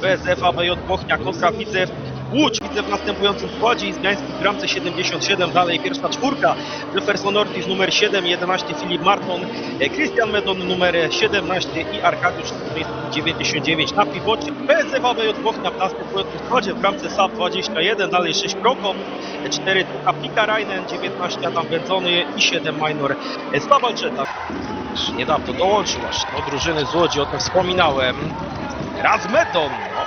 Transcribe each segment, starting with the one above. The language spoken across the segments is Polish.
PSF, ABJ Bochnia kontra Widzew Łódź. Widzę w następującym składzie Izmiański w bramce 77, dalej pierwsza czwórka. Jefferson Ortiz numer 7, 11 Filip Marton, e, Christian Medon numer 17 i Arkadiusz Strzyk, 99 na piwocie. PSF, ABJ Bochnia w następującym składzie w bramce SAP 21, dalej 6 Prokop, 4 Tuka Pikarainen, 19 Adam Wędzony i 7 Minor e, Stawalczeta. Niedawno dołączył aż do drużyny z Łodzi, o tym wspominałem. Raz Medon, no.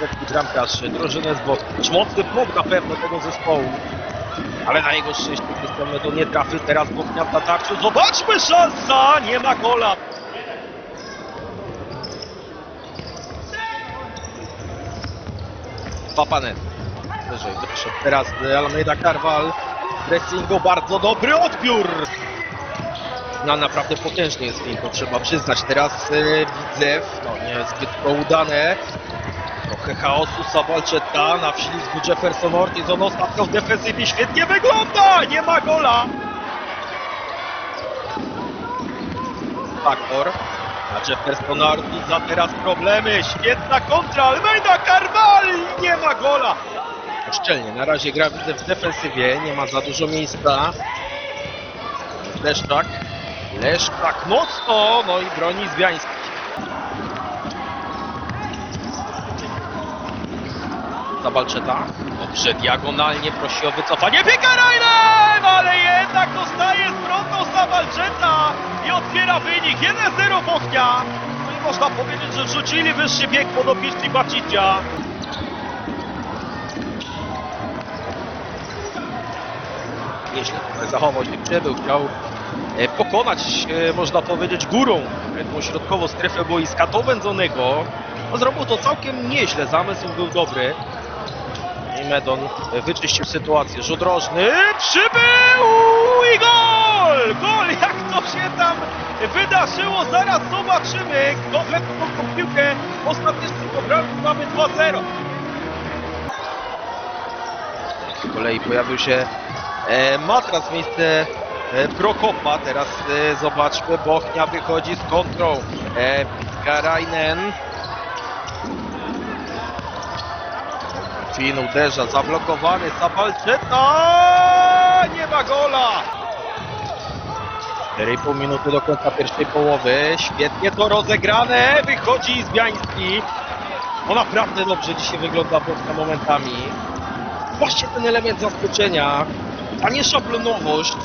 Taki bramkarz drużyny z Bochni. Mocny punkt na pewno tego zespołu. Ale na jego szczęście Krystian Medon nie trafił. Teraz Bochnia w natarciu. Zobaczmy szansa! Nie ma gola. Papanen. Teraz Almeida Carval. Pressingu bardzo dobry odbiór. No naprawdę potężnie jest film, to trzeba przyznać. Teraz e, Widzew, no nie zbyt to udane. Trochę chaosu Sabalczeta na wślizgu Jefferson Ortiz. On ostatnio w defensywie świetnie wygląda! Nie ma gola! Faktor. A Jefferson Ortiz a teraz problemy. Świetna kontra. Almeida Carval! Nie ma gola! Szczelnie, na razie gra w defensywie. Nie ma za dużo miejsca. Leszczak. Leszczak mocno, no i broni Zwiański. Zabalczeta. Dobrze, diagonalnie prosi o wycofanie. Pikarajnen! Ale jednak dostaje z frontu Zabalczeta i otwiera wynik 1-0 Bochnia. No i można powiedzieć, że wrzucili wyższy bieg podopieczni Bacicia. Nieźle zachował się, przybył, chciał e, pokonać, e, można powiedzieć, górą tą środkową strefę boiska do Wędzonego. No, zrobił to całkiem nieźle, zamysł był dobry. I Medon e, wyczyścił sytuację. Rzut rożny, przybył i gol! Gol, jak to się tam wydarzyło, zaraz zobaczymy. Kto wepchnął tą piłkę, ostatecznie po bramku mamy 2-0. Z kolei pojawił się e, matras w miejsce e, Prokopa. Teraz e, zobaczmy, Bochnia wychodzi z kontrą. E, Karainen. Fin uderza, zablokowany, Sabalczeta! Nie ma gola! 4,5 minuty do końca pierwszej połowy. Świetnie to rozegrane. Wychodzi Izbiański. No naprawdę dobrze dzisiaj wygląda Bochnia momentami właśnie ten element zaskoczenia, a nie szablonowość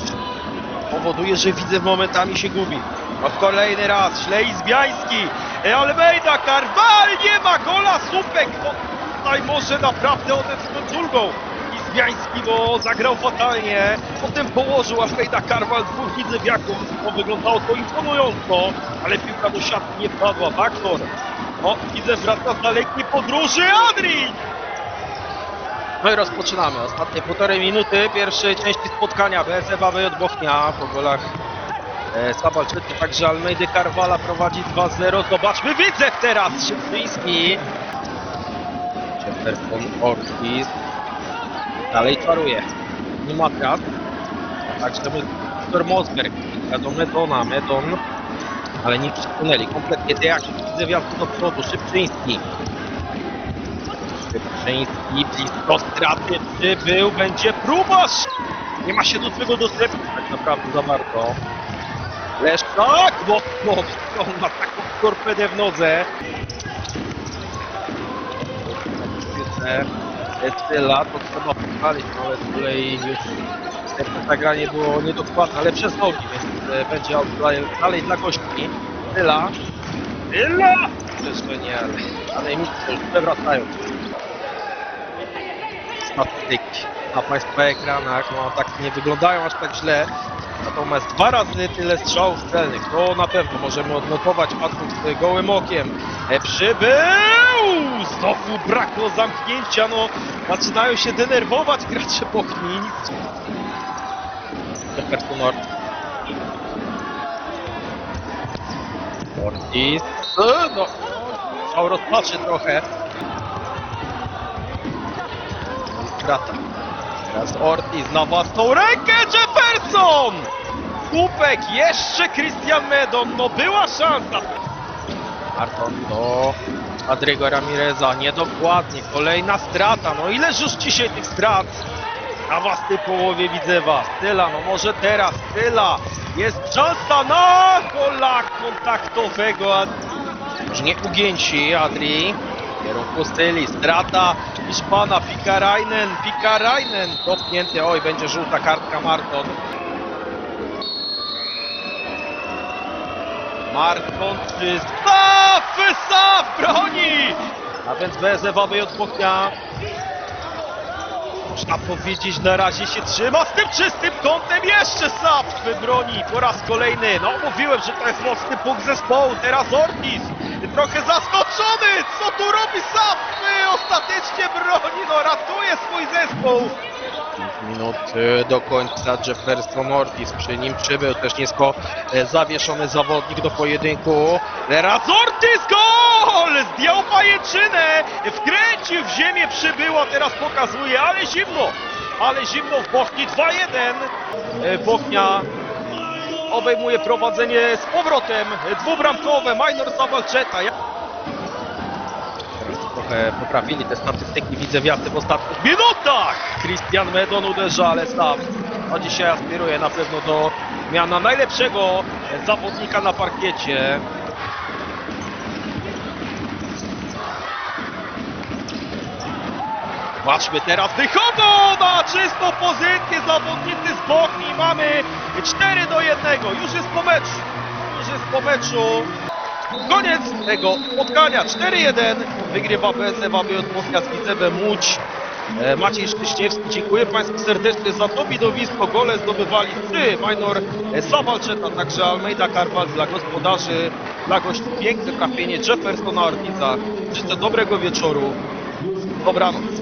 powoduje, że widzę momentami się gubi. No kolejny raz, źle Izbiański, E, Almeida, Carval, nie ma gola, Supek, no tutaj może naprawdę odetchnąć ulgą. Izbiański, bo zagrał fatalnie, potem położył Almeida, Carval, dwóch widzewiaków, to wyglądało to imponująco, ale piłka do siatki nie padła, Baktor. No, widzę, wraca z dalekiej podróży, Adri! No i rozpoczynamy. Ostatnie półtorej minuty pierwszej części spotkania. BSF AWJ Bochnia po golach e, Sabalczycy, także Almeidy Carvala prowadzi 2-0. Zobaczmy, widzę teraz Szybcyński. Jefferson Ortiz. Dalej czaruje. Nie ma krat. Także Viktor Mosberg. Do Medona. Medon. Ale nie przesunęli. Kompletnie te jak widzę do przodu. Szybczyński. Szybczyński blisko straty przybył, będzie próbaż! Nie ma się do czego dostępu tak naprawdę za bardzo. Leszczak, mocno, on ma taką torpedę w nodze. Estyla, to trzeba pochwalić, ale z kolei już niestety zagranie było niedokładne, ale przez nogi, więc e, będzie dalej, dla gości. Estyla, Estyla! Też nie, ale, ale mi już przewracają statystyki Państwa ekranach, no tak nie wyglądają aż tak źle. Natomiast dwa razy tyle strzałów celnych, to na pewno możemy odnotować patrząc gołym okiem. E, przybył! Znowu brakło zamknięcia, no zaczynają się denerwować gracze Bochni. Jefferson Ortiz. Ortiz. No, chciał rozpaczy trochę. Strata. Teraz Ortiz na własną rękę, Jefferson! Słupek, jeszcze Christian Medon, no była szansa. Marton do Adriego Ramireza, niedokładnie, kolejna strata, no ileż już dzisiaj tych strat? Na własnej połowie widzę was, Tyla, no może teraz, Tyla, jest szansa na gola kontaktowego, już nie ugięci, Adri, kierunku Styli, strata Hiszpana, Pikarainen, Pikarainen, dopnięty, oj, będzie żółta kartka Marton. Marton czy Saf! Saf broni! A więc BSW aby od. Można powiedzieć, na razie się trzyma z tym czystym kątem. Jeszcze Saf wybroni po raz kolejny. No mówiłem, że to jest mocny punkt zespołu. Teraz Ortiz. Trochę zaskoczony. Co tu robi Saf? Ostatecznie broni. No ratuje swój zespół. 5 minut e, do końca Jefferson Ortiz. Przy nim przybył też nieco e, zawieszony zawodnik do pojedynku. Teraz Ortiz gol! Zdjął pajęczynę, wkręcił w ziemię, przybyło, teraz pokazuje, ale zimno! Ale zimno w Bochni 2-1. E, Bochnia obejmuje prowadzenie z powrotem dwubramkowe. Minor Zawalczeta. Ja- trochę poprawili te statystyki, widzę wiaty w ostatnich minutach. Christian Medon uderza, ale sam no dzisiaj aspiruje na pewno do miana najlepszego zawodnika na parkiecie. Patrzmy teraz, wychodzą na czystą pozycję zawodnicy z Bochni. Mamy 4 do 1, już jest po meczu. Już jest po meczu. Koniec tego spotkania 4-1 wygrywa BSW od Moskwa z Widzewem Łódź. E, Maciej Szczęśniewski, dziękuję Państwu serdecznie za to widowisko. Gole zdobywali trzy Minor e, Sawalczet, a także Almeida Carval dla gospodarzy, dla gości piękne trafienie Jeffersona Ortiza. Życzę dobrego wieczoru. Dobranoc.